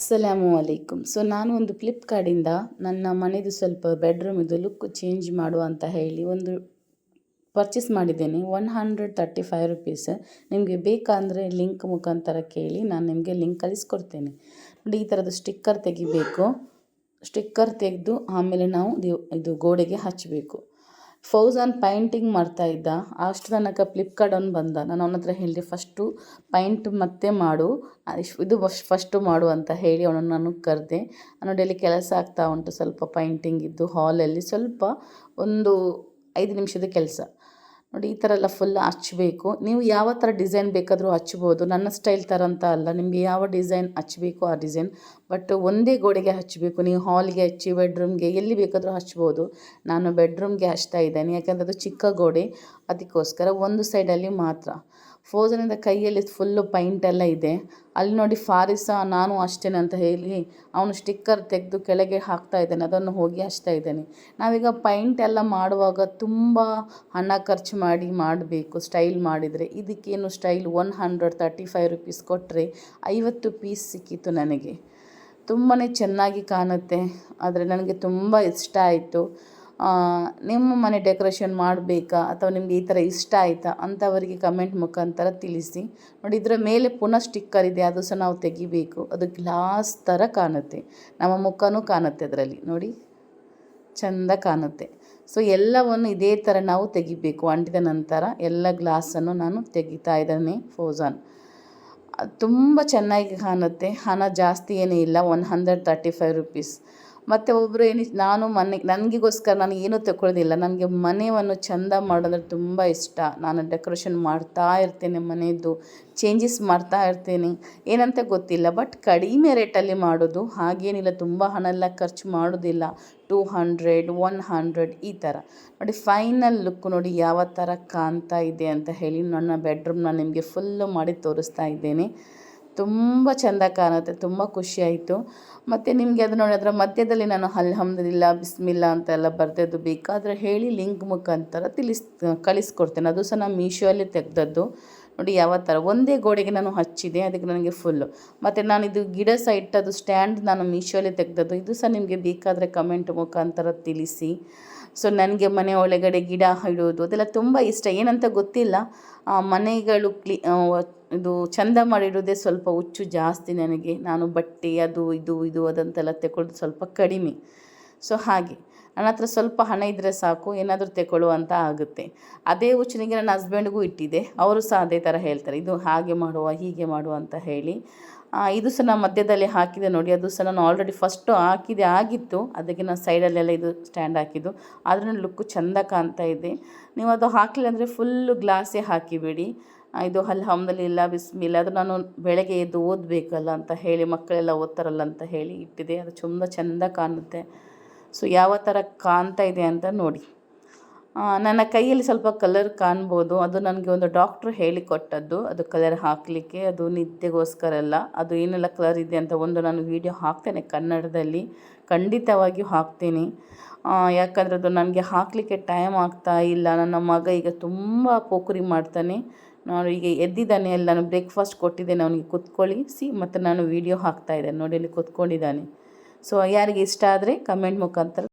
ಅಸ್ಸಲಾಮು ಅಲೈಕುಮ್. So, ನಾನು ಒಂದು ಫ್ಲಿಪ್ಕಾರ್ಟಿಂದ ನನ್ನ ಮನೆಯದು ಸ್ವಲ್ಪ ಬೆಡ್ರೂಮಿದು ಲುಕ್ ಚೇಂಜ್ ಮಾಡುವ ಅಂತ ಹೇಳಿ ಒಂದು ಪರ್ಚೇಸ್ ಮಾಡಿದ್ದೇನೆ. One hundred thirty five rupees. ನಿಮಗೆ ಬೇಕಂದರೆ ಲಿಂಕ್ ಮುಖಾಂತರ ಕೇಳಿ ನಾನು ನಿಮಗೆ ಲಿಂಕ್ ಕಳಿಸ್ಕೊಡ್ತೇನೆ. ನೋಡಿ, ಈ ಥರದ್ದು ಸ್ಟಿಕ್ಕರ್ ತೆಗಿಬೇಕು. ಸ್ಟಿಕ್ಕರ್ ತೆಗೆದು ಆಮೇಲೆ ನಾವು ಇದು ಗೋಡೆಗೆ ಹಚ್ಚಬೇಕು ಫೌಜಾನ್ ಪೈಂಟಿಂಗ್ ಮಾಡ್ತಾ ಇದ್ದ. ಅಷ್ಟು ತನಕ ಫ್ಲಿಪ್ಕಾರ್ಟ್ ಅವ್ನು ಬಂದ. ನಾನು ಅವನ ಹತ್ರ ಹೇಳಿದೆ, ಫಸ್ಟು ಪೈಂಟ್ ಮತ್ತೆ ಮಾಡು. ಇದು ಫಸ್ಟು ಮಾಡು ಅಂತ ಹೇಳಿ ಅವನನ್ನು ನಾನು ಕರೆದೆ. ನೋಡಿ ಡೈಲಿ ಕೆಲಸ ಆಗ್ತಾ ಉಂಟು. ಸ್ವಲ್ಪ ಪೈಂಟಿಂಗ್ ಇದ್ದು ಹಾಲಲ್ಲಿ ಸ್ವಲ್ಪ ಒಂದು ಐದು ನಿಮಿಷದ ಕೆಲಸ. ನೋಡಿ, ಈ ಥರ ಎಲ್ಲ ಫುಲ್ ಹಚ್ಚಬೇಕು ನೀವು ಯಾವ ಥರ ಡಿಸೈನ್ ಬೇಕಾದರೂ ಹಚ್ಬೋದು. ನನ್ನ ಸ್ಟೈಲ್ ಥರ ಅಂತ ಅಲ್ಲ. ನಿಮಗೆ ಯಾವ ಡಿಸೈನ್ ಹಚ್ಚಬೇಕು ಆ ಡಿಸೈನ್ ಬಟ್ ಒಂದೇ ಗೋಡೆಗೆ ಹಚ್ಚಬೇಕು ನೀವು ಹಾಲ್ಗೆ ಹಚ್ಚಿ ಬೆಡ್ರೂಮ್ಗೆ ಎಲ್ಲಿ ಬೇಕಾದರೂ ಹಚ್ಬೋದು. ನಾನು ಬೆಡ್ರೂಮ್ಗೆ ಹಚ್ತಾ ಇದ್ದೇನೆ. ಯಾಕಂದರೆ ಅದು ಚಿಕ್ಕ ಗೋಡೆ. ಅದಕ್ಕೋಸ್ಕರ ಒಂದು ಸೈಡಲ್ಲಿ ಮಾತ್ರ. ಫೋಜನಿಂದ ಕೈಯಲ್ಲಿ ಫುಲ್ಲು ಪೈಂಟ್ ಎಲ್ಲ ಇದೆ. ಅಲ್ಲಿ ನೋಡಿ ಫಾರಿಸ ನಾನು ಅಷ್ಟೇನೆ ಅಂತ ಹೇಳಿ ಅವನು ಸ್ಟಿಕ್ಕರ್ ತೆಗೆದು ಕೆಳಗೆ ಹಾಕ್ತಾ ಇದ್ದಾನೆ. ಅದನ್ನು ಹೋಗಿ ಹಚ್ತಾ ಇದ್ದಾನೆ. ನಾವೀಗ ಪೈಂಟ್ ಎಲ್ಲ ಮಾಡುವಾಗ ತುಂಬ ಹಣ ಖರ್ಚು ಮಾಡಿ ಮಾಡಬೇಕು ಸ್ಟೈಲ್ ಮಾಡಿದರೆ. ಇದಕ್ಕೇನು style one hundred thirty five rupees ಕೊಟ್ಟರೆ ಐವತ್ತು ಪೀಸ್ ಸಿಕ್ಕಿತ್ತು ನನಗೆ. ತುಂಬಾ ಚೆನ್ನಾಗಿ ಕಾಣುತ್ತೆ. ಆದರೆ ನನಗೆ ತುಂಬ ಇಷ್ಟ ಆಯಿತು. ನಿಮ್ಮ ಮನೆ ಡೆಕೋರೇಷನ್ ಮಾಡಬೇಕಾ ಅಥವಾ ನಿಮಗೆ ಈ ಥರ ಇಷ್ಟ ಆಯಿತಾ ಅಂಥವರಿಗೆ ಕಮೆಂಟ್ ಮುಖಾಂತರ ತಿಳಿಸಿ. ನೋಡಿ, ಇದರ ಮೇಲೆ ಪುನಃ ಸ್ಟಿಕ್ಕರ್ ಇದೆ, ಅದು ಸಹ ನಾವು ತೆಗಿಬೇಕು. ಅದು ಗ್ಲಾಸ್ ಥರ ಕಾಣುತ್ತೆ. ನಮ್ಮ ಮುಖನೂ ಕಾಣುತ್ತೆ ಅದರಲ್ಲಿ. ನೋಡಿ, ಚೆಂದ ಕಾಣುತ್ತೆ. ಸೊ ಎಲ್ಲವನ್ನು ಇದೇ ಥರ ನಾವು ತೆಗಿಬೇಕು. ಅಂಟಿದ ನಂತರ ಎಲ್ಲ ಗ್ಲಾಸನ್ನು ನಾನು ತೆಗಿತಾ ಇದ್ದೇನೆ ಫೋಜಾನ್ ತುಂಬ ಚೆನ್ನಾಗಿ ಕಾಣುತ್ತೆ. ಹಣ ಜಾಸ್ತಿ ಏನೂ ಇಲ್ಲ one hundred thirty five rupees ಮತ್ತು ಒಬ್ಬರು ಏನು, ನಾನು ಮನೆ, ನನಗಿಗೋಸ್ಕರ ನಾನು ಏನೂ ತಗೊಳ್ಳೋದಿಲ್ಲ ನನಗೆ ಮನೆಯನ್ನು ಚಂದ ಮಾಡೋದಂದ್ರೆ ತುಂಬ ಇಷ್ಟ. ನಾನು ಡೆಕೋರೇಷನ್ ಮಾಡ್ತಾ ಇರ್ತೇನೆ ಮನೆಯದ್ದು ಚೇಂಜಸ್ ಮಾಡ್ತಾ ಇರ್ತೇನೆ. ಏನಂತ ಗೊತ್ತಿಲ್ಲ, ಬಟ್ ಕಡಿಮೆ ರೇಟಲ್ಲಿ ಮಾಡೋದು, ಹಾಗೇನಿಲ್ಲ, ತುಂಬ ಹಣ ಎಲ್ಲ ಖರ್ಚು ಮಾಡೋದಿಲ್ಲ. ಟೂ ಹಂಡ್ರೆಡ್, ಒನ್ ಹಂಡ್ರೆಡ್ ಈ ಥರ. ನೋಡಿ, ಫೈನಲ್ ಲುಕ್ ನೋಡಿ ಯಾವ ಥರ ಕಾಣ್ತಾ ಇದೆ ಅಂತ ಹೇಳಿ ನನ್ನ ಬೆಡ್ರೂಮ್ನ ನಿಮಗೆ ಫುಲ್ಲು ಮಾಡಿ ತೋರಿಸ್ತಾ ಇದ್ದೇನೆ. ತುಂಬ ಚೆಂದ ಕಾಣುತ್ತೆ, ತುಂಬ ಖುಷಿಯಾಯಿತು. ಮತ್ತು ನಿಮಗೆ ಅದು ನೋಡಿ, ಅದರ ಮಧ್ಯದಲ್ಲಿ ನಾನು ಅಲ್ಹಮ್ದಿಲ್ಲ ಬಿಸ್ಮಿಲ್ಲ ಅಂತೆಲ್ಲ ಬರೆದದ್ದು ಬೇಕಾದರೆ ಹೇಳಿ ಲಿಂಕ್ ಮುಖಾಂತರ ತಿಳಿಸ್, ಕಳಿಸ್ಕೊಡ್ತೇನೆ. ಅದು ಸಹ ನಾನು ಮೀಶೋಲ್ಲಿ ತೆಗೆದದ್ದು. ನೋಡಿ ಯಾವ ಥರ ಒಂದೇ ಗೋಡೆಗೆ ನಾನು ಹಚ್ಚಿದೆ, ಅದಕ್ಕೆ ನನಗೆ ಫುಲ್ಲು ಮತ್ತು ನಾನು ಇದು ಗಿಡ ಸಹ ಇಟ್ಟದ್ದು ಸ್ಟ್ಯಾಂಡ್ ನಾನು ಮೀಶೋಲ್ಲಿ ತೆಗೆದದ್ದು, ಇದು ಸಹ ನಿಮಗೆ ಬೇಕಾದರೆ ಕಮೆಂಟ್ ಮುಖಾಂತರ ತಿಳಿಸಿ. ಸೊ ನನಗೆ ಮನೆ ಒಳಗಡೆ ಗಿಡ ಇಡೋದು ಅದೆಲ್ಲ ತುಂಬ ಇಷ್ಟ. ಏನಂತ ಗೊತ್ತಿಲ್ಲ. ಮನೆಗಳು ಕ್ಲಿ ಇದು ಚಂದ ಮಾಡಿಡೋದೇ ಸ್ವಲ್ಪ ಹುಚ್ಚು ಜಾಸ್ತಿ ನನಗೆ. ನಾನು ಬಟ್ಟೆ, ಅದು, ಇದು ಇದು ಅದಂತೆಲ್ಲ ತಗೊಳ್ಳೋದು ಸ್ವಲ್ಪ ಕಡಿಮೆ. ಸೊ ಹಾಗೆ. ನನ್ನ ಹತ್ರ ಸ್ವಲ್ಪ ಹಣ ಇದ್ದರೆ ಸಾಕು, ಏನಾದರೂ ತೆಗೊಳ್ಳುವಂತ ಆಗುತ್ತೆ. ಅದೇ ಹುಚ್ಚನಿಗೆ ನನ್ನ ಹಸ್ಬೆಂಡ್ಗೂ ಇಟ್ಟಿದೆ. ಅವರು ಸಹ ಅದೇ ಥರ ಹೇಳ್ತಾರೆ. ಇದು ಹಾಗೆ ಮಾಡುವ, ಹೀಗೆ ಮಾಡುವ ಅಂತ ಹೇಳಿ. ಇದು ಸಹ ನಾನು ಮಧ್ಯದಲ್ಲಿ ಹಾಕಿದೆ ನೋಡಿ, ಅದು ಸಹ ನಾನು ಆಲ್ರೆಡಿ ಫಸ್ಟು ಹಾಕಿದೆ, ಆಗಿತ್ತು. ಅದಕ್ಕೆ ನಾನು ಸೈಡಲ್ಲೆಲ್ಲ ಇದು ಸ್ಟ್ಯಾಂಡ್ ಹಾಕಿದ್ದು. ಆದ್ರೂ ಲುಕ್ಕು ಚೆಂದ ಕಾಣ್ತಾ ಇದೆ. ನೀವು ಅದು ಹಾಕಲಿಲ್ಲ ಅಂದರೆ ಫುಲ್ಲು ಗ್ಲಾಸೇ ಹಾಕಿಬಿಡಿ. ಇದು ಇಲ್ಲ ಬಿಸ್ಮಿಲ್ಲ ಅದು ನಾನು ಬೆಳಗ್ಗೆ ಎದ್ದು ಓದಬೇಕಲ್ಲ ಅಂತ ಹೇಳಿ, ಮಕ್ಕಳೆಲ್ಲ ಓದ್ತಾರಲ್ಲ ಅಂತ ಹೇಳಿ ಇಟ್ಟಿದೆ ಅದು ತುಂಬ ಚೆಂದ ಕಾಣುತ್ತೆ. ಸೊ ಯಾವ ಥರ ಕಾಣ್ತಾ ಇದೆ ಅಂತ ನೋಡಿ. ನನ್ನ ಕೈಯಲ್ಲಿ ಸ್ವಲ್ಪ ಕಲರ್ ಕಾಣ್ಬೋದು. ಅದು ನನಗೆ ಒಂದು ಡಾಕ್ಟ್ರು ಹೇಳಿಕೊಟ್ಟದ್ದು ಅದು ಕಲರ್ ಹಾಕಲಿಕ್ಕೆ, ಅದು ನಿದ್ದೆಗೋಸ್ಕರ ಅಲ್ಲ. ಅದು ಏನೆಲ್ಲ ಕಲರ್ ಇದೆ ಅಂತ ಒಂದು ನಾನು ವೀಡಿಯೋ ಹಾಕ್ತೇನೆ ಕನ್ನಡದಲ್ಲಿ. ಖಂಡಿತವಾಗಿಯೂ ಹಾಕ್ತೀನಿ. ಯಾಕಂದರೆ ಅದು ನನಗೆ ಹಾಕಲಿಕ್ಕೆ ಟೈಮ್ ಆಗ್ತಾ ಇಲ್ಲ. ನನ್ನ ಮಗ ಈಗ ತುಂಬ ಪೋಖರಿ ಮಾಡ್ತಾನೆ. ನಾನು ಈಗ ಎದ್ದಿದ್ದಾನೆ, ಅಲ್ಲಿ ನಾನು ಬ್ರೇಕ್ಫಾಸ್ಟ್ ಕೊಟ್ಟಿದ್ದೇನೆ ಅವನಿಗೆ ಕುತ್ಕೊಳ್ಳಿಸಿ ಮತ್ತು ನಾನು ವೀಡಿಯೋ ಹಾಕ್ತಾ ಇದ್ದೇನೆ. ನೋಡಿ, ಅಲ್ಲಿ ಕುತ್ಕೊಂಡಿದ್ದಾನೆ. ಸೊ ಯಾರಿಗೆ ಇಷ್ಟ ಆದರೆ ಕಮೆಂಟ್ ಮುಖಾಂತರ